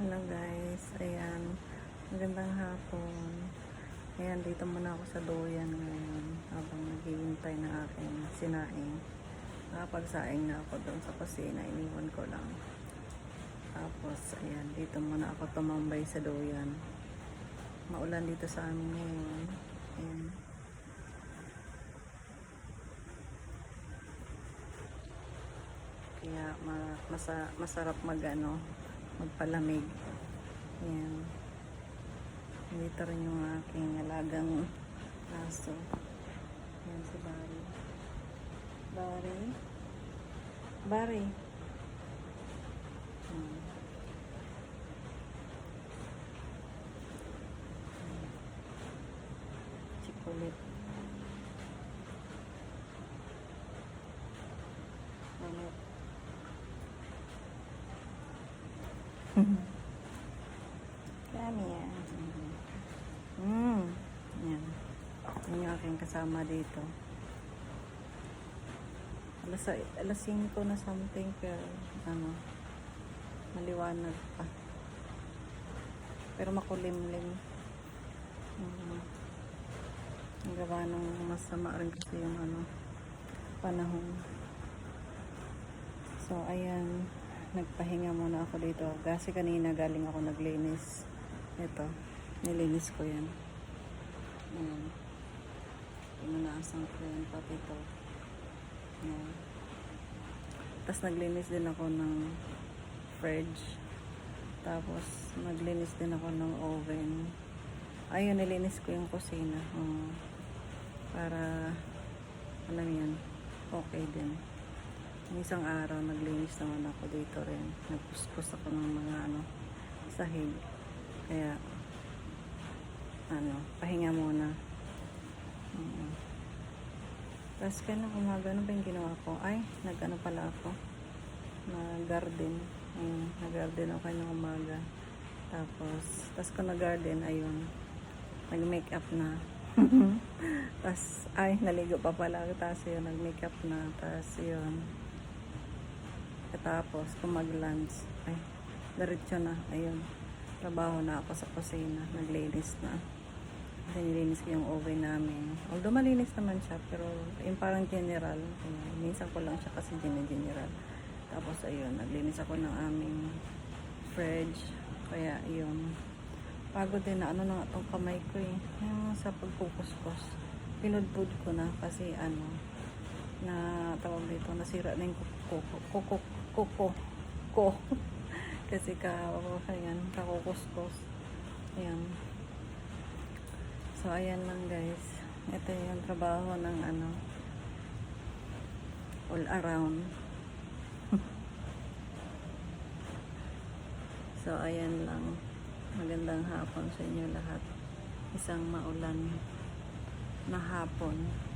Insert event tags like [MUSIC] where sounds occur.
Hello guys, ayan. Magandang hapon. Ayan, dito muna ako sa doyan ngayon habang naghihintay na aking sinaing. Nakapagsaing na ako doon sa kusina, iniwan ko lang. Tapos, ayan, dito muna ako tumambay sa doyan. Maulan dito sa amin ngayon. Ayan. Kaya ma- masa- masarap mag ano, magpalamig. Ayan. Dito rin yung aking alagang aso. Ayan si Barry. Barry? Barry? Hmm. Chikulit. Dami yan. Mm. Yan. Yan yung aking kasama dito. Alas, alas 5 na something pero ano, maliwanag pa. Pero makulimlim. Mm. Ang gawa ng masama rin kasi yung ano, panahon. So, ayan. Nagpahinga muna ako dito. Kasi kanina galing ako naglinis. Ito. Nilinis ko yan. Ayan. Pinunaasan ko yan pati ito. Ayan. Tapos naglinis din ako ng fridge. Tapos naglinis din ako ng oven. Ayun, nilinis ko yung kusina. Oo. para, alam yan, okay din. Isang araw, naglinis naman ako dito rin. Nagpuspos ako ng mga ano, sahig. Kaya, ano, pahinga muna. Mm. Tapos kaya umaga, ano ba yung ginawa ko? Ay, nag-ano pala ako. Nag-garden. Ayun, nag-garden ako kanyang umaga. Tapos, tapos ko nag-garden, ayun, nag-makeup na. [LAUGHS] tapos, ay, naligo pa pala ako. Tapos yun, nag-makeup na. Tapos yun, Katapos, kung mag-lunch, ay, diretso na, ayun, trabaho na ako sa kusina, naglinis na. Kasi nilinis ko yung oven namin. Although malinis naman siya, pero yung parang general, minsan ko lang siya kasi general. Tapos ayun, naglinis ako ng aming fridge, kaya ayun, pagod din na ano na nga tong kamay ko eh, yung sa pagkukuskos. Pinudpud ko na kasi ano, na tawag dito, nasira na yung kuko, kuko, kuko, ko. [LAUGHS] Kasi ka, ayan, kakukuskos. Ayan. So, ayan lang guys. Ito yung trabaho ng ano, all around. [LAUGHS] so, ayan lang. Magandang hapon sa inyo lahat. Isang maulan na hapon.